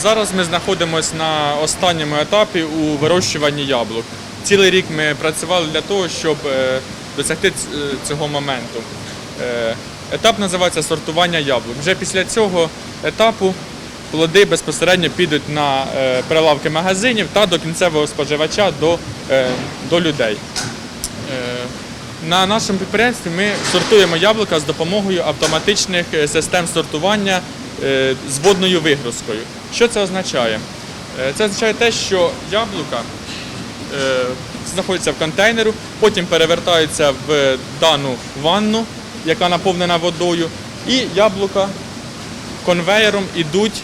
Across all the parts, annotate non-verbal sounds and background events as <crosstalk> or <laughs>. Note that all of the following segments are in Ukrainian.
Зараз ми знаходимося на останньому етапі у вирощуванні яблук. Цілий рік ми працювали для того, щоб е, досягти е, цього моменту. Е, Етап називається сортування яблук. Вже після цього етапу плоди безпосередньо підуть на прилавки магазинів та до кінцевого споживача, до, до людей. На нашому підприємстві ми сортуємо яблука з допомогою автоматичних систем сортування з водною вигрузкою. Що це означає? Е, Це означає те, що яблука е, знаходяться в контейнеру, потім перевертаються в дану ванну, яка наповнена водою, і яблука конвеєром ідуть,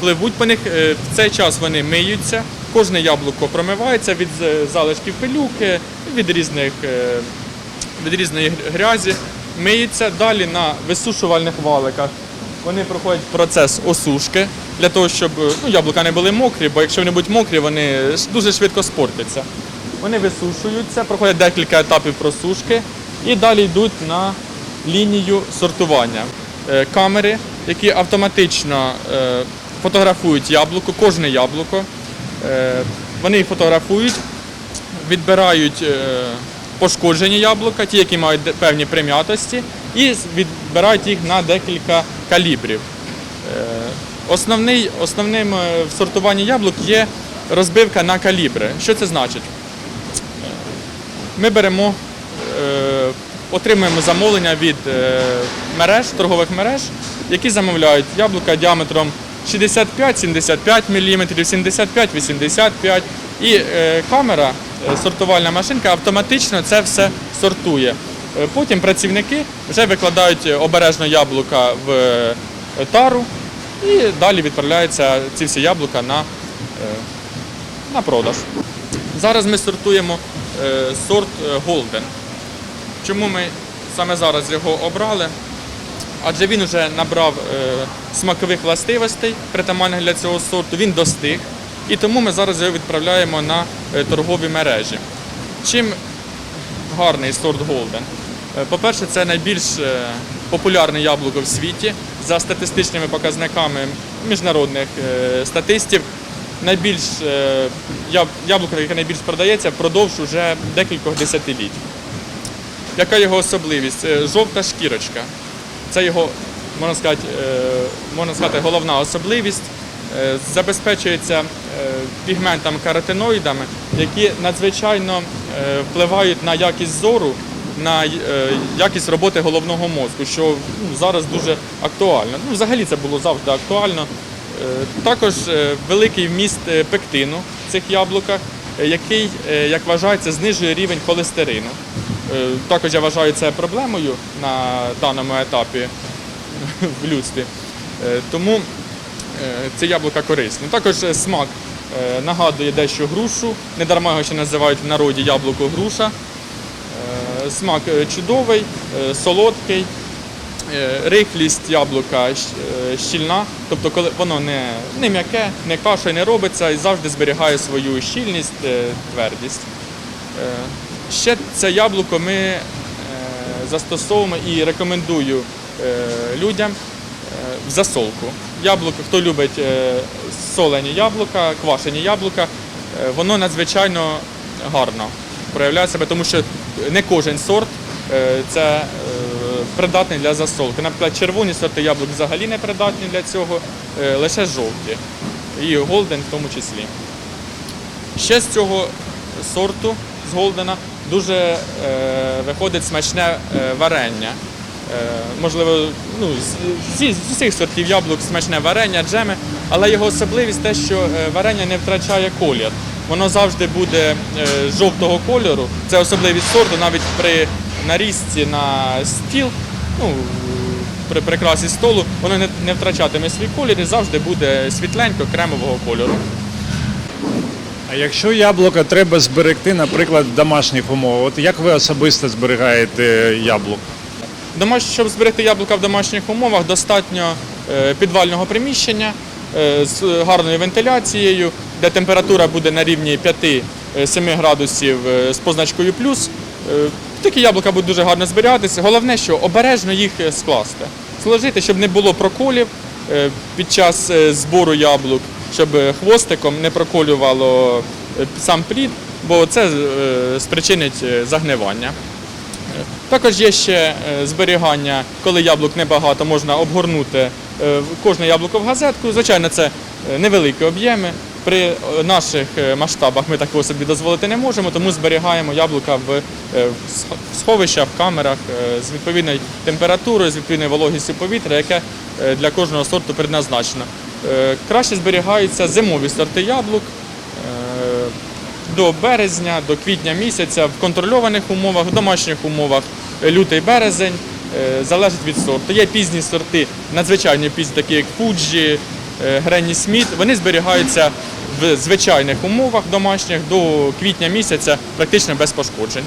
пливуть по них. Е, В цей час вони миються. Кожне яблуко промивається від е, залишків пилюки, від різних е, від різної грязі, миються далі на висушувальних валиках. Вони проходять процес осушки для того, щоб е, ну, яблука не були мокрі, бо якщо вони будуть мокрі, вони дуже швидко спортяться. Вони висушуються, проходять декілька етапів просушки і далі йдуть на лінію сортування. Е, Камери, які автоматично е, фотографують яблуко, кожне яблуко. Вони їх фотографують, відбирають пошкоджені яблука, ті, які мають певні прим'ятості, і відбирають їх на декілька калібрів. Е, Основний, основним е, в сортуванні яблук є розбивка на калібри. Що це значить? Е, Ми беремо, отримуємо замовлення від мереж, торгових мереж, які замовляють яблука діаметром 65-75 мм, 75-85 і камера, сортувальна машинка автоматично це все сортує. Е, Потім працівники вже викладають обережно яблука в е, тару і далі відправляються ці всі яблука на, е, на продаж. Зараз ми сортуємо сорт Golden. Чому ми саме зараз його обрали? Адже він вже набрав смакових властивостей, притаманних для цього сорту, він достиг. І тому ми зараз його відправляємо на торгові мережі. Чим гарний сорт Golden? Е, По-перше, це найбільш е, популярне яблуко в світі за статистичними показниками міжнародних е, статистів. Найбільш яблуко, яке найбільш продається, впродовж уже декількох десятиліть. Яка його особливість? Жовта шкірочка. Це його, можна сказати, можна сказати, головна особливість. Забезпечується пігментами каротиноїдами, які надзвичайно впливають на якість зору, на е, якість роботи головного мозку, що ну, зараз дуже актуально. Ну, взагалі це було завжди актуально. Е, Також е, великий вміст пектину в цих яблуках, який, як вважається, знижує рівень холестерину. Також я вважаю це проблемою на даному етапі <laughs> в людстві. Тому це яблука корисне. Також смак нагадує дещо грушу, не дарма його ще називають в народі яблуко груша. Смак е, чудовий, е, солодкий, е, рихлість яблука щільна, тобто коли воно не, не м'яке, не кашею не робиться і завжди зберігає свою щільність, твердість. Ще це яблуко ми застосовуємо і рекомендую людям в засолку. Яблуко, хто любить солені яблука, квашені яблука, воно надзвичайно гарно проявляє себе, тому що не кожен сорт е, це е, придатний для засолки. Наприклад, червоні сорти яблук взагалі не придатні для цього, е, лише жовті. І голден в тому числі. Ще з цього сорту, з Голдена, дуже виходить смачне варення. Можливо, ну, з, усіх сортів яблук смачне варення, джеми, але його особливість те, що варення не втрачає колір. Воно завжди буде е, жовтого кольору. Це особливість сорту, навіть при нарізці на стіл, ну, при прикрасі столу, воно не, втрачатиме свій колір і завжди буде світленько кремового кольору. А якщо яблука треба зберегти, наприклад, в домашніх умовах, от як ви особисто зберігаєте яблук? Щоб зберегти яблука в домашніх умовах, достатньо е, підвального приміщення з гарною вентиляцією, де температура буде на рівні 5-7 градусів е, з позначкою плюс. Е, Такі яблука будуть дуже гарно зберігатися. Головне, що обережно їх е, скласти. Сложити, щоб не було проколів е, під час е, збору яблук, щоб хвостиком не проколювало е, сам плід, бо це е, спричинить е, загнивання. Також є ще е, зберігання, коли яблук небагато, можна обгорнути е, кожне яблуко в газетку. Звичайно, це е, невеликі об'єми. При е, наших е, масштабах ми такого собі дозволити не можемо, тому зберігаємо яблука в е, в сх- в сховищах, в камерах е, з відповідною температурою, з відповідною вологістю повітря, яке е, для кожного сорту предназначено. Е, Краще зберігаються зимові сорти яблук. е, до березня, до квітня місяця в контрольованих умовах, в домашніх умовах е, лютий березень, е, залежить від сорту. Є пізні сорти, надзвичайно пізні, такі як Фуджі, е, Гренні Сміт. Вони зберігаються в звичайних умовах домашніх до квітня місяця практично без пошкоджень.